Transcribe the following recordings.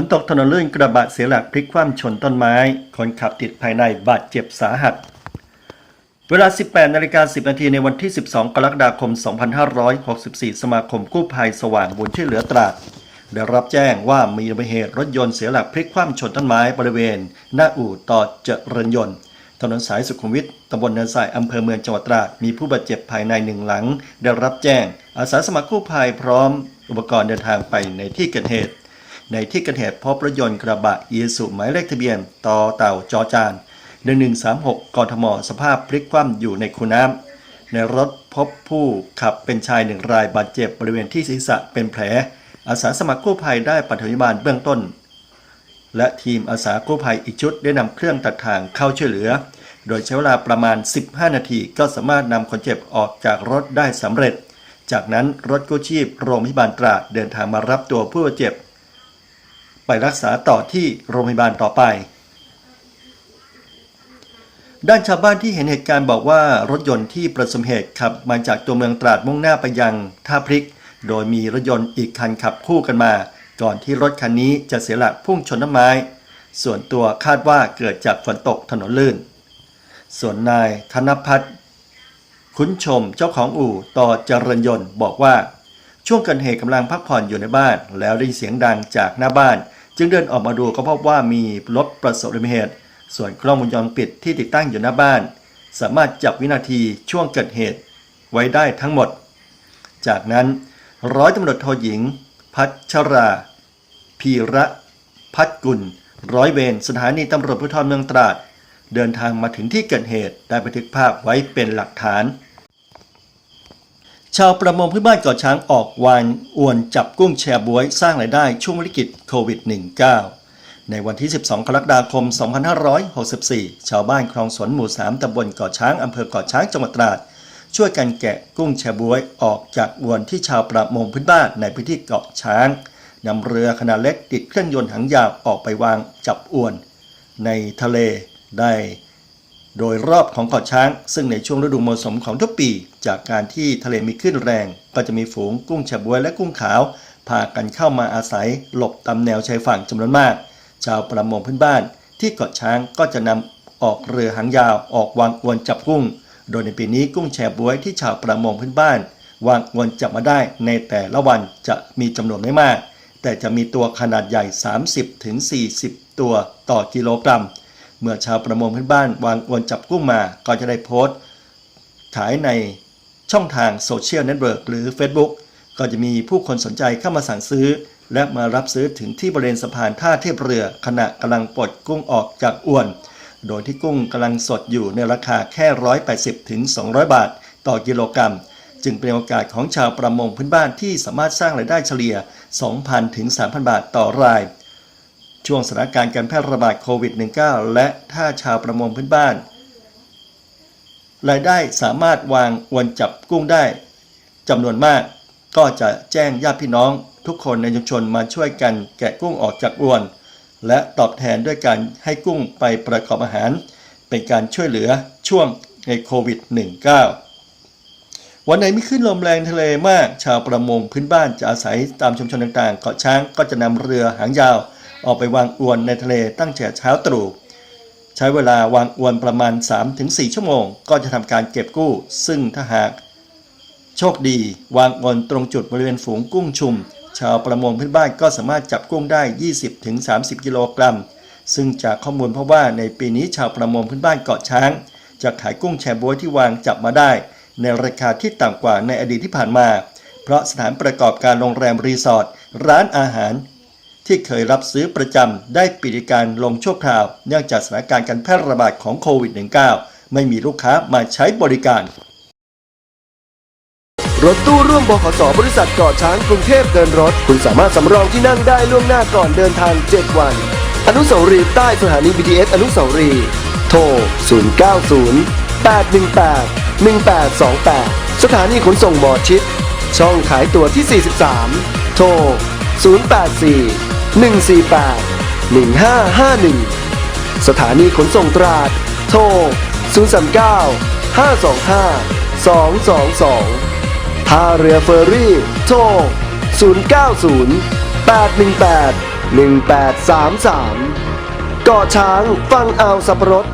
นตกถนนลื่นกระบะเสียหลักพลิกคว่ำชนต้นไม้ คนขับติดภายในบาดเจ็บสาหัส เวลา 18นาฬิกา10 นาทีในวันที่ 12 กรกฎาคม 2564 สมาคมกู้ภัยสว่างบุญช่วยเหลือตราดได้รับแจ้งว่ามีอุบัติเหตุรถยนต์เสียหลักพลิกคว่ำชนต้นไม้บริเวณ หน้าอู่ต่อเจริญยนต์ถนนสายสุขุมวิทตำบลเนินทรายอำเภอเมืองจังหวัดตราด มีผู้บาดเจ็บภายในหนึ่งหลัง ได้รับแจ้ง อาสาสมัครกู้ภัยพร้อม อุปกรณ์เดินทางไปในที่เกิดเหตุ ในที่เกิดเหตุพบรถยนต์กระบะอีสุหมายเลขทะเบียนต่อเต่าจอจาน 1136กทมสภาพพลิกคว่ำอยู่ในคูน้ำในรถพบผู้ขับเป็นชายหนึ่งรายบาดเจ็บบริเวณที่ศีรษะเป็นแผล อาสาสมัครกู้ภัยได้ปฐมพยาบาลเบื้องต้น และทีมอาสากู้ภัยอีกชุดได้นำเครื่องตัดทางเข้าช่วยเหลือ โดยใช้เวลาประมาณ 15 นาทีก็สามารถนำคนเจ็บออกจากรถได้สำเร็จ จากนั้นรถกู้ชีพโรงพยาบาลตราดเดินทางมารับตัวผู้บาดเจ็บ ไปรักษาต่อที่โรงพยาบาลต่อไป ด้านชาวบ้านที่เห็นเหตุการณ์บอกว่ารถยนต์ที่ประสบเหตุขับมาจากตัวเมืองตราดมุ่งหน้าไปยังท่าพริก โดยมีรถยนต์อีกคันขับคู่กันมา ก่อนที่รถคันนี้จะเสียหลักพุ่งชนต้นไม้ ส่วนตัวคาดว่าเกิดจากฝนตกถนนลื่น ส่วนนายธนพัฒน์คุ้นชมเจ้าของอู่ต่อเจริญยนต์บอกว่าช่วงเกิดเหตุกำลังพักผ่อนอยู่ในบ้าน แล้วได้ยินเสียงดังจากหน้าบ้าน จึงเดินออกมาดูก็พบว่ามีรถประสบอุบัติเหตุ ส่วนกล้องวงจรปิดที่ติดตั้งอยู่หน้าบ้าน สามารถจับวินาทีช่วงเกิดเหตุไว้ได้ทั้งหมด จากนั้นร้อยตำรวจโทหญิง พัชรา พีระพัฒกุล ร้อยเวรสถานีตำรวจภูธรเมืองตราด เดินทางมาถึงที่เกิดเหตุได้บันทึกภาพไว้เป็นหลักฐาน ชาวประมงพื้นบ้านเกาะช้างออกวานอวนจับกุ้งแชบวยสร้างรายได้ช่วงวิกฤตโควิด -19 ในวันที่ 12 กรกฎาคม 2564 ชาวบ้านคลองสวนหมู่ 3ตำบลเกาะช้างอำเภอเกาะช้างจังหวัดตราด ช่วยกันแกะกุ้งแชบวยออกจากอวนที่ชาวประมงพื้นบ้านในพื้นที่เกาะช้างนำเรือขนาดเล็กติดเครื่องยนต์หางยาวออกไปวางจับอวน ในทะเลได้ โดยรอบของเกาะช้าง ซึ่งในช่วงฤดูมรสุมของทุกปี จากการที่ทะเลมีคลื่นแรง ก็จะมีฝูงกุ้งแชบวยและกุ้งขาว พากันเข้ามาอาศัยหลบตามแนวชายฝั่งจำนวนมาก ชาวประมงพื้นบ้าน ที่เกาะช้างก็จะนำออกเรือหางยาวออกวางอวนจับกุ้ง โดยในปีนี้กุ้งแชบวยที่ชาวประมงพื้นบ้าน วางอวนจับมาได้ในแต่ละวันจะมีจำนวนไม่มาก แต่จะมีตัวขนาดใหญ่ 30-40 ตัวต่อกิโลกรัม เมื่อชาวประมงพื้นบ้านวางอวนจับกุ้งมาก็จะได้โพสต์ ขายในช่องทางโซเชียลเน็ตเวิร์กหรือ Facebook ก็จะมีผู้คนสนใจเข้ามาสั่งซื้อ และมารับซื้อถึงที่บริเวณสะพานท่าเทียบเรือ ขณะกำลังปลดกุ้งออกจากอวน โดยที่กุ้งกำลังสดอยู่ในราคาแค่ 180ถึง200 บาท ต่อกิโลกรัม จึงเป็นโอกาสของชาวประมงพื้นบ้านที่สามารถสร้างรายได้เฉลี่ย 2,000ถึง3,000 บาทต่อราย ช่วงสถานการณ์การแพร่ระบาดโควิด -19 และถ้าชาวประมงพื้นบ้าน รายได้สามารถวางอวนจับกุ้งได้จำนวนมาก ก็จะแจ้งญาติพี่น้อง ทุกคนในชุมชนมาช่วยกันแกะกุ้งออกจากอวน และตอบแทนด้วยการให้กุ้งไปประกอบอาหาร เป็นการช่วยเหลือช่วงในโควิด -19 วันไหนมีขึ้นลมแรงทะเลมาก ชาวประมงพื้นบ้านจะอาศัยตามชุมชนต่างๆ เกาะช้างก็จะนำเรือหางยาว ออกไปวางอวนในทะเลตั้งแต่เช้าตรู่ใช้เวลาวางอวนประมาณ 3-4 ชั่วโมง ก็จะทำการเก็บกู้ ซึ่งถ้าหาก โชคดีวางอวนตรงจุดบริเวณฝูงกุ้งชุม ชาวประมงพื้นบ้านก็สามารถจับกุ้งได้ 20-30 กิโลกรัม ซึ่งจากข้อมูลเพราะว่าในปีนี้ชาวประมงพื้นบ้านเกาะช้าง จะขายกุ้งแชบ๊วยที่วางจับมาได้ ในราคาที่ต่ำกว่าในอดีตที่ผ่านมา เพราะสถานประกอบการโรงแรมรีสอร์ทร้านอาหาร ที่เคยรับซื้อประจำได้ปิดการลงชั่วคราว เนื่องจากสถานการณ์การแพร่ระบาดของโควิด -19 ไม่มีลูกค้ามาใช้บริการ รถตู้ร่วมบขสบริษัทเกาะช้างกรุงเทพเดินรถ คุณสามารถสำรองที่นั่งได้ล่วงหน้าก่อนเดินทาง 7 วัน อนุสาวรีย์ใต้สถานี BTS อนุสาวรีย์โทร 090 818 1828 สถานีขนส่งหมอชิด ช่องขายตั๋วที่ 43 โทร 084 148 1551 สถานีขนส่งตราด โทร 039 525 222 ท่าเรือเฟอร์รี่ โทร 090 818 1833 เกาะช้างฟังอ่าวสับปะรด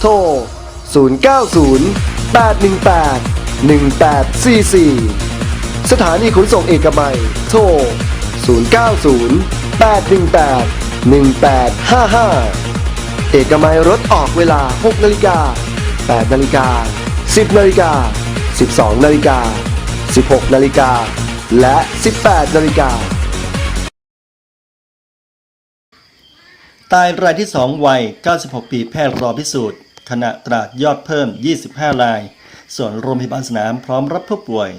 โทร 090 818 1844 สถานีขนส่งเอกมัย โทร 090 818 1855 เอกมัยรถออกเวลา 6 นาฬิกา 8 นาฬิกา 10 นาฬิกา 12 นาฬิกา 16 นาฬิกา และ 18 นาฬิกา ตายรายที่ 2 วัย 96 ปีแพทย์รอพิสูจน์ขณะตราดยอดเพิ่ม 25 ราย ส่วนโรงพยาบาลสนามพร้อมรับผู้ป่วย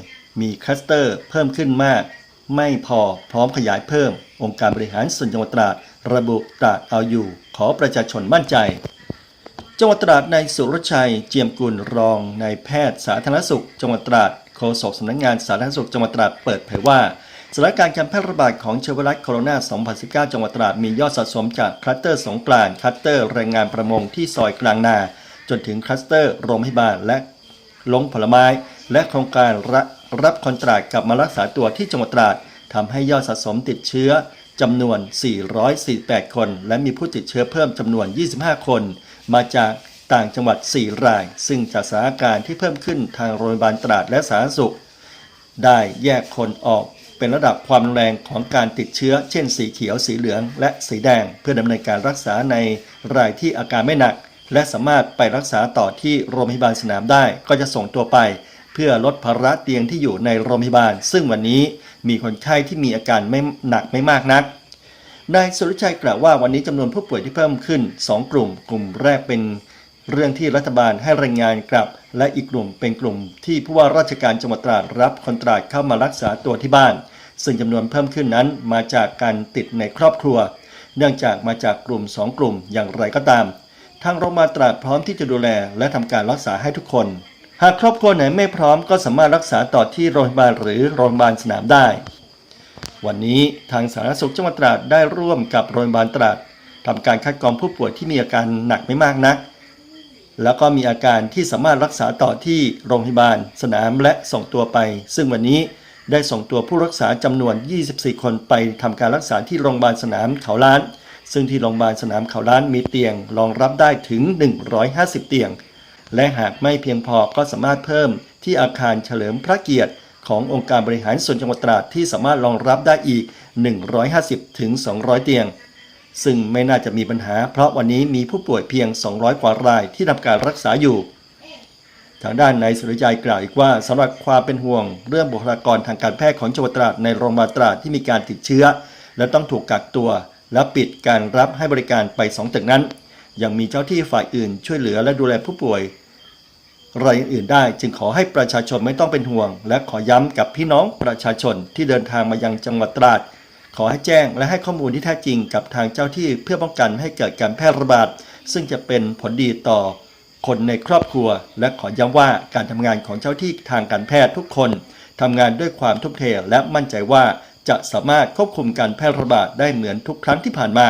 มีคลัสเตอร์เพิ่มขึ้นมาก ไม่พอพร้อมขยายเพิ่ม องค์การบริหารส่วนจังหวัดตราดระบุตราดเอาอยู่ ขอประชาชนมั่นใจ จังหวัดตราดในายสุรชัย เจียมกุลรองนายแพทย์สาธารณสุข จังหวัดตราดโฆษกสำนักงานสาธารณสุขจังหวัดตราดเปิดเผยว่าสถานการณ์การแพร่ระบาดของเชื้อไวรัสโคโรนา 2019 จังหวัดตราดมียอดสะสมจากคลัสเตอร์สงกรานคลัสเตอร์แรงงานประมงที่ซอยกลางนา จนถึงคลัสเตอร์โรงพยาบาลและลงผลไม้ และโครงการระ รับคนตราดกลับมารักษาตัวที่จังหวัดตราดทำให้ยอดสะสมติดเชื้อจำนวน 448 คน และมีผู้ติดเชื้อเพิ่มจำนวน 25 คน มาจากต่างจังหวัด 4 ราย ซึ่งจากสถานการณ์ที่เพิ่มขึ้นทางโรงพยาบาลตราดและสาธารณสุข ได้แยกคนออกเป็นระดับความแรงของการติดเชื้อ เช่น สีเขียว สีเหลือง และสีแดง เพื่อดำเนินการรักษาในรายที่อาการไม่หนัก และสามารถไปรักษาต่อที่โรงพยาบาลสนามได้ ก็จะส่งตัวไป เพื่อลดภาระเตียงที่อยู่ในโรงพยาบาล ซึ่งวันนี้มีคนไข้ที่มีอาการไม่หนักไม่มากนักนายสุรชัยกล่าวว่าวันนี้จำนวนผู้ป่วยที่เพิ่มขึ้น 2 กลุ่ม กลุ่มแรกเป็นเรื่องที่รัฐบาลให้รายงานกลับ และอีกกลุ่มเป็นกลุ่มที่ผู้ว่าราชการจังหวัดตราดรับคนตราดเข้ามารักษาตัวที่บ้าน ซึ่งจำนวนเพิ่มขึ้นนั้นมาจากการติดในครอบครัว เนื่องจากมาจากกลุ่ม 2 กลุ่มอย่างไรก็ตาม ทางโรงพยาบาลตราดพร้อมที่จะดูแลและทำการรักษาให้ทุกคน หากครอบครัวไหนไม่พร้อมก็สามารถรักษาต่อที่โรงพยาบาลหรือโรงพยาบาลสนามได้ วันนี้ทางสาธารณสุขจังหวัดตราดได้ร่วมกับโรงพยาบาลตราดทำการคัดกรองผู้ป่วยที่มีอาการหนักไม่มากนัก แล้วก็มีอาการที่สามารถรักษาต่อที่โรงพยาบาลสนามและส่งตัวไป ซึ่งวันนี้ได้ส่งตัวผู้รักษาจำนวน 24 คนไปทำการรักษาที่โรงพยาบาลสนามเขาล้าน ซึ่งที่โรงพยาบาลสนามเขาล้านมีเตียงรองรับได้ถึง 150 เตียง และหากไม่เพียงพอก็สามารถเพิ่มที่อาคารเฉลิมพระเกียรติขององค์การบริหารส่วนจังหวัดตราดที่สามารถรองรับได้อีก 150 ถึง 200 เตียง ซึ่งไม่น่าจะมีปัญหา เพราะวันนี้มีผู้ป่วยเพียง 200 กว่ารายที่ทำการรักษาอยู่ ทางด้านนายสุริยัยกล่าวอีกว่าสำหรับความเป็นห่วง เรื่องบุคลากรทางการแพทย์ของจังหวัดตราดในโรงพยาบาลตราดที่มีการติดเชื้อ และต้องถูกกักตัว และปิดการรับให้บริการไปสองตึกนั้น ยังมีเจ้าที่ฝ่ายอื่นช่วยเหลือและดูแลผู้ป่วย รายอื่นได้จึงขอให้ประชาชนไม่ต้องเป็นห่วง และขอย้ำกับพี่น้องประชาชนที่เดินทางมายังจังหวัดตราด ขอให้แจ้งและให้ข้อมูลที่แท้จริงกับทางเจ้าที่เพื่อป้องกันให้เกิดการแพร่ระบาด ซึ่งจะเป็นผลดีต่อคนในครอบครัว และขอย้ำว่าการทำงานของเจ้าที่ทางการแพทย์ทุกคนทำงานด้วยความทุ่มเทและมั่นใจว่าจะสามารถควบคุมการแพร่ระบาดได้เหมือนทุกครั้งที่ผ่านมา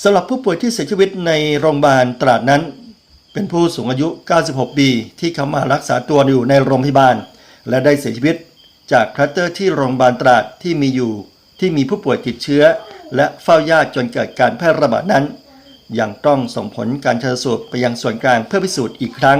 สำหรับผู้ป่วยที่เสียชีวิตในโรงพยาบาลตราดนั้น เป็นผู้สูงอายุ 96 ปี ที่เข้ามารักษาตัวอยู่ในโรงพยาบาล และได้เสียชีวิตจากคลัสเตอร์ที่โรงพยาบาลตราดที่มีอยู่ ที่มีผู้ป่วยติดเชื้อ และเฝ้าญาติจนเกิดการแพร่ระบาดนั้นยังต้องส่งผลการชันสูตรไปยังส่วนกลางเพื่อพิสูจน์อีกครั้ง